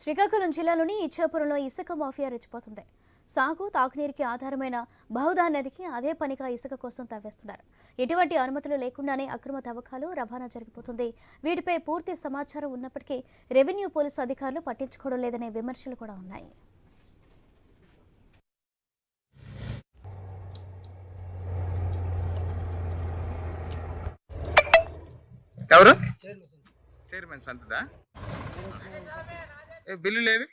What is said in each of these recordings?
శ్రీకాకుళం జిల్లాలోని ఇచ్చాపురంలో ఇసుక మాఫియా రెచ్చిపోతుంది. సాగు తాగునీరుకి ఆధారమైన బహుదా నదికి అదే పనిగా ఇసుక కోసం తవ్వేస్తున్నారు. ఎటువంటి అనుమతులు లేకుండానే అక్రమ తవ్వకాలు రవాణా జరిగిపోతుంది. వీటిపై పూర్తి సమాచారం ఉన్నప్పటికీ రెవెన్యూ పోలీసు అధికారులు పట్టించుకోవడం లేదనే విమర్శలు కూడా ఉన్నాయి. ఎవరు? చైర్మన్ చైర్మన్ సంతదా? బిల్లులు ఏవి?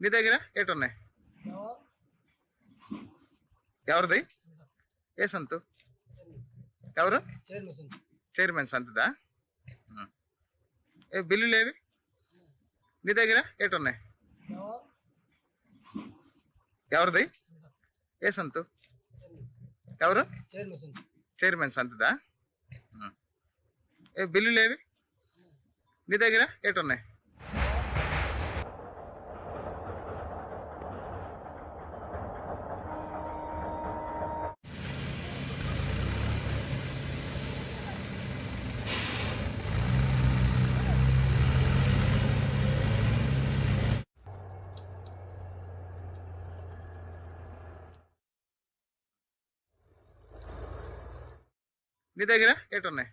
నీ దగ్గర ఏటున్నాయి ఎవరిది? ఏ సంతు? ఎవరు? చైర్మన్ సంతుదా? ఏ బిల్లులు ఏవి? నీ దగ్గర ఏటున్నాయి ఎవరిది? ఏ సంతు? ఎవరు? చైర్మన్ సంతుదా? ఏ బిల్లులు ఏవి? నీ దగ్గర ఏటున్నాయి ఉన్నాయి నీ దగ్గర? ఏటు ఉన్నాయి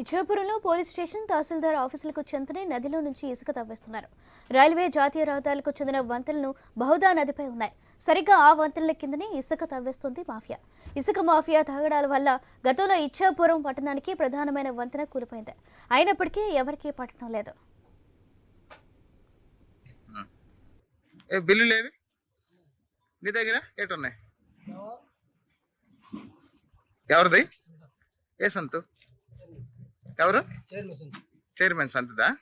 ఇచ్చాపురంలో పోలీస్ స్టేషన్ తహసీల్దార్ ఆఫీసులకు చెంతనే నదిలో నుంచి ఇసుక తవ్వేస్తున్నారు. రైల్వే జాతీయ రహదారులకు చెందిన వంతెనలు బహుదా నదిపై ఉన్నాయి. సరిగ్గా ఆ వంతెనల కిందనే ఇసుక తవ్వేస్తుంది మాఫియా. ఇసుక మాఫియా తాగడాల వల్ల గతంలో ఇచ్చాపురం పట్టణానికి ప్రధానమైన వంతెన కూలిపోయింది. అయినప్పటికీ ఎవరికీ పట్టడం లేదు. నీ దగ్గర? ఏటు ఉన్నాయి ఎవరిది? ఏ సంతు? ఎవరు? చైర్మన్ చైర్మన్ సంతదా.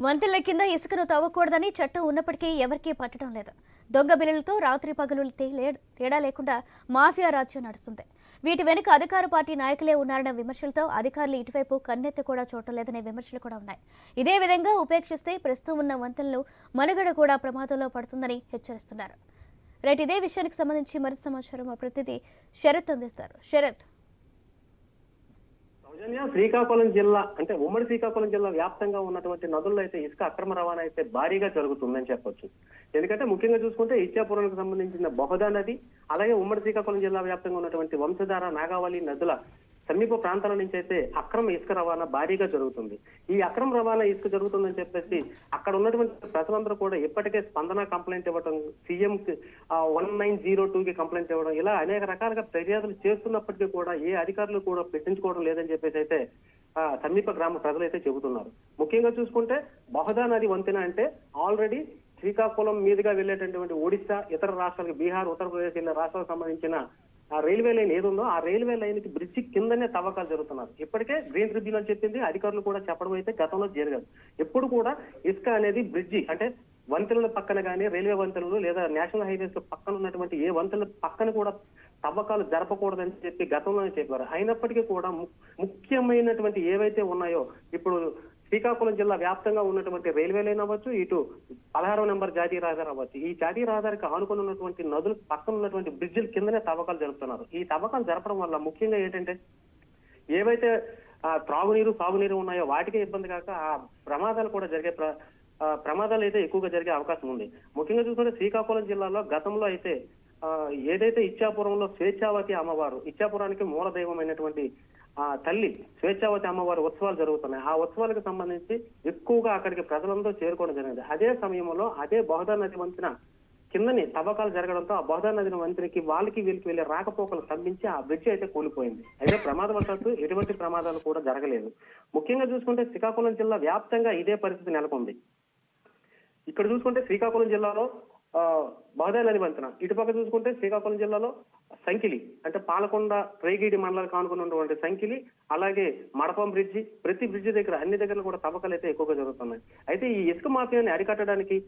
వంతెనల కింద ఇసుకను తవ్వకూడదని చట్టం ఉన్నప్పటికీ ఎవరికీ పట్టడం లేదు. దొంగ బిల్లులతో రాత్రి పగలు తేలే- తేడా లేకుండా మాఫియా రాజ్యం నడుస్తుంది. వీటి వెనుక అధికార పార్టీ నాయకులే ఉన్నారన్న విమర్శలతో అధికారులు ఇటువైపు కన్నెత్తి కూడా చూడటం లేదనే విమర్శలు కూడా ఉన్నాయి. ఇదే విధంగా ఉపేక్షిస్తే ప్రస్తుతం ఉన్న వంతెనలు మనుగడ కూడా ప్రమాదంలో పడుతుందని హెచ్చరిస్తున్నారు. రైట్ ఇదే విషయానికి సంబంధించి మరింత సమాచారం మా ప్రతినిధి శరత్ అందిస్తారు. శరత్. సౌజన్య శ్రీకాకుళం జిల్లా అంటే ఉమ్మడి శ్రీకాకుళం జిల్లా వ్యాప్తంగా ఉన్నటువంటి నదుల్లో అయితే ఇసుక అక్రమ రవాణా అయితే భారీగా జరుగుతుందని చెప్పొచ్చు. ఎందుకంటే ముఖ్యంగా చూసుకుంటే ఇచ్చాపురానికి సంబంధించిన బహుదా నది అలాగే ఉమ్మడి శ్రీకాకుళం జిల్లా వ్యాప్తంగా ఉన్నటువంటి వంశధార నాగావళి నదుల సమీప ప్రాంతాల నుంచి అయితే అక్రమ ఇసుక రవాణా భారీగా జరుగుతుంది. ఈ అక్రమ రవాణా ఇసుక జరుగుతుందని చెప్పేసి అక్కడ ఉన్నటువంటి ప్రజలందరూ కూడా ఇప్పటికే స్పందన కంప్లైంట్ ఇవ్వడం CM one nine zero two కి కంప్లైంట్ ఇవ్వడం ఇలా అనేక రకాలుగా ఫిర్యాదులు చేస్తున్నప్పటికీ కూడా ఏ అధికారులు కూడా పెట్టించుకోవడం లేదని చెప్పేసి అయితే సమీప గ్రామ ప్రజలు అయితే చెబుతున్నారు. ముఖ్యంగా చూసుకుంటే బహుదా నది వంతెన అంటే ఆల్రెడీ శ్రీకాకుళం మీదుగా వెళ్ళేటటువంటి ఒడిశా ఇతర రాష్ట్రాలకు బీహార్ ఉత్తరప్రదేశ్ ఇలా రాష్ట్రాలకు సంబంధించిన ఆ రైల్వే లైన్ ఏదుందో ఆ రైల్వే లైన్కి బ్రిడ్జి కిందనే తవ్వకాలు జరుగుతున్నారు. ఇప్పటికే గ్రీన్ ట్రిబ్యునల్ చెప్పింది అధికారులు కూడా చెప్పడం అయితే గతంలో జరగదు. ఎప్పుడు కూడా ఇసుక అనేది బ్రిడ్జి అంటే వంతెనల పక్కన కానీ రైల్వే వంతెనలు లేదా నేషనల్ హైవేస్ పక్కన ఉన్నటువంటి ఏ వంతెనల పక్కన కూడా తవ్వకాలు జరపకూడదని చెప్పి గతంలోనే చెప్పారు. అయినప్పటికీ కూడా ము- ముఖ్యమైనటువంటి ఏవైతే ఉన్నాయో ఇప్పుడు శ్రీకాకుళం జిల్లా వ్యాప్తంగా ఉన్నటువంటి రైల్వే లైన్ అవ్వచ్చు ఇటు పదహారో నెంబర్ జాతీయ రహదారి అవ్వచ్చు. ఈ జాతీయ రహదారికి ఆనుకుని ఉన్నటువంటి నదులు పక్కన ఉన్నటువంటి బ్రిడ్జిల కిందనే తవ్వకాలు జరుపుతున్నారు. ఈ తవ్వకాలు జరపడం వల్ల ముఖ్యంగా ఏంటంటే ఏవైతే త్రాగునీరు సాగునీరు ఉన్నాయో వాటికే ఇబ్బంది కాక ఆ ప్రమాదాలు కూడా జరిగే ప్ర- ఆ, ప్రమాదాలు అయితే ఎక్కువగా జరిగే అవకాశం ఉంది. ముఖ్యంగా చూసుకుంటే శ్రీకాకుళం జిల్లాలో గతంలో అయితే ఏదైతే ఇచ్చాపురంలో స్వేచ్ఛావతి అమ్మవారు ఇచ్చాపురానికి మూల దైవమైనటువంటి ఆ తల్లి స్వేచ్ఛావతి అమ్మవారి ఉత్సవాలు జరుగుతున్నాయి. ఆ ఉత్సవాలకు సంబంధించి ఎక్కువగా అక్కడికి ప్రజలందరూ చేరుకోవడం జరిగింది. అదే సమయంలో అదే బహుదా నది వంతున కిందని తవ్వకాలు జరగడంతో ఆ బహుదా నది వంతునికి వాళ్ళకి వీళ్ళకి వెళ్ళే రాకపోకలు స్తంభించి ఆ బ్రిడ్జ్ అయితే కూలిపోయింది. అయితే ప్రమాదవశాత్తు ఎటువంటి ప్రమాదాలు కూడా జరగలేదు. ముఖ్యంగా చూసుకుంటే శ్రీకాకుళం జిల్లా వ్యాప్తంగా ఇదే పరిస్థితి నెలకొంది. ఇక్కడ చూసుకుంటే శ్రీకాకుళం జిల్లాలో ఆ, బహుదా వంతెన ఇటుపక్క చూసుకుంటే శ్రీకాకుళం జిల్లాలో సంకిలి అంటే పాలకొండ రేగిడి మండలానికి ఆనుకుని ఉన్నటువంటి సంకిలి అలాగే మడపం బ్రిడ్జి ప్రతి బ్రిడ్జి దగ్గర అన్ని దగ్గర కూడా తవ్వకాలు అయితే ఎక్కువగా జరుగుతున్నాయి. అయితే ఈ ఇసుక మాఫియాని అరికట్టడానికి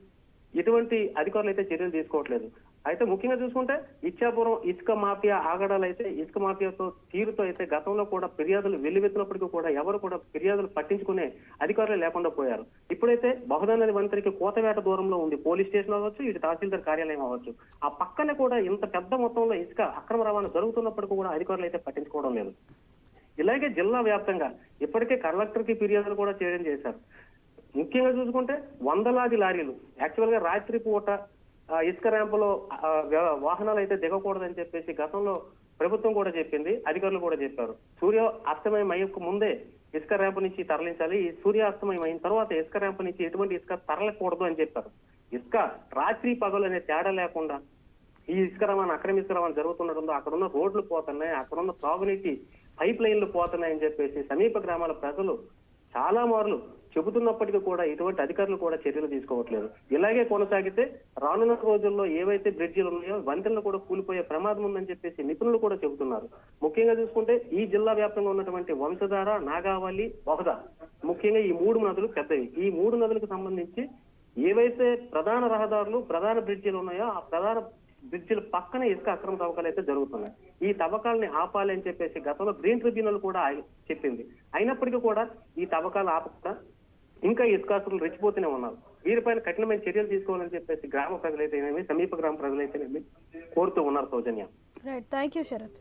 ఎటువంటి అధికారులు అయితే చర్యలు తీసుకోవట్లేదు. అయితే ముఖ్యంగా చూసుకుంటే ఇచ్చాపురం ఇసుక మాఫియా ఆగడాలు అయితే ఇసుక మాఫియాతో తీరుతో అయితే గతంలో కూడా ఫిర్యాదులు వెల్లువెత్తినప్పటికీ కూడా ఎవరు కూడా ఫిర్యాదులు పట్టించుకునే అధికారులు లేకుండా పోయారు. ఇప్పుడైతే బహుదా నది వంతరికి కోతవేట దూరంలో ఉంది. పోలీస్ స్టేషన్ అవ్వచ్చు ఇటు తహసీల్దార్ కార్యాలయం అవ్వచ్చు. ఆ పక్కనే కూడా ఇంత పెద్ద మొత్తంలో ఇసుక అక్రమ రవాణా జరుగుతున్నప్పటికీ కూడా అధికారులు అయితే పట్టించుకోవడం లేదు. ఇలాగే జిల్లా వ్యాప్తంగా ఇప్పటికే కలెక్టర్కి ఫిర్యాదులు కూడా చేయడం చేశారు. ముఖ్యంగా చూసుకుంటే వందలాది లారీలు యాక్చువల్గా రాత్రి పూట ఇసుక ర్యాంపులో వాహనాలు అయితే దిగకూడదని చెప్పేసి గతంలో ప్రభుత్వం కూడా చెప్పింది అధికారులు కూడా చెప్పారు. సూర్య అస్తమయం అయ్యకు ముందే ఇసుక ర్యాంపు నుంచి తరలించాలి ఈ సూర్య అస్తమయం అయిన తర్వాత ఇసుక ర్యాంపు నుంచి ఎటువంటి ఇసుక తరలకూడదు అని చెప్పారు. ఇసుక రాత్రి పగలు అనే తేడా లేకుండా ఈ ఇసుక రవాణా అక్రమ ఇసుక రవాణా జరుగుతుండటంతో అక్కడ ఉన్న రోడ్లు పోతున్నాయి అక్కడ ఉన్న తాగునీటి పైప్ లైన్లు పోతున్నాయని చెప్పేసి సమీప గ్రామాల ప్రజలు చాలా మార్లు చెబుతున్నప్పటికీ కూడా ఇటువంటి అధికారులు కూడా చర్యలు తీసుకోవట్లేదు. ఇలాగే కొనసాగితే రానున్న రోజుల్లో ఏవైతే బ్రిడ్జిలు ఉన్నాయో వంతెనలు కూడా కూలిపోయే ప్రమాదం ఉందని చెప్పేసి నిపుణులు కూడా చెబుతున్నారు. ముఖ్యంగా చూసుకుంటే ఈ జిల్లా వ్యాప్తంగా ఉన్నటువంటి వంశధార నాగావళి వహద ముఖ్యంగా ఈ మూడు నదులు పెద్దవి. ఈ మూడు నదులకు సంబంధించి ఏవైతే ప్రధాన రహదారులు ప్రధాన బ్రిడ్జిలు ఉన్నాయో ఆ ప్రధాన బ్రిడ్జిల పక్కన ఇసుక అక్రమ తవ్వకాలు అయితే జరుగుతున్నాయి. ఈ తవ్వకాలని ఆపాలి అని చెప్పేసి గతంలో గ్రీన్ ట్రిబ్యునల్ కూడా చెప్పింది. అయినప్పటికీ కూడా ఈ తవ్వకాలు ఆపకుండా ఇంకా ఇసుకాసులు రెచ్చిపోతూనే ఉన్నారు. వీరిపైన కఠినమైన చర్యలు తీసుకోవాలని చెప్పేసి గ్రామ ప్రజలైతేనేమి సమీప గ్రామ ప్రజలైతేనేమి కోరుతూ ఉన్నారు Soujanya. Right thank you Sarath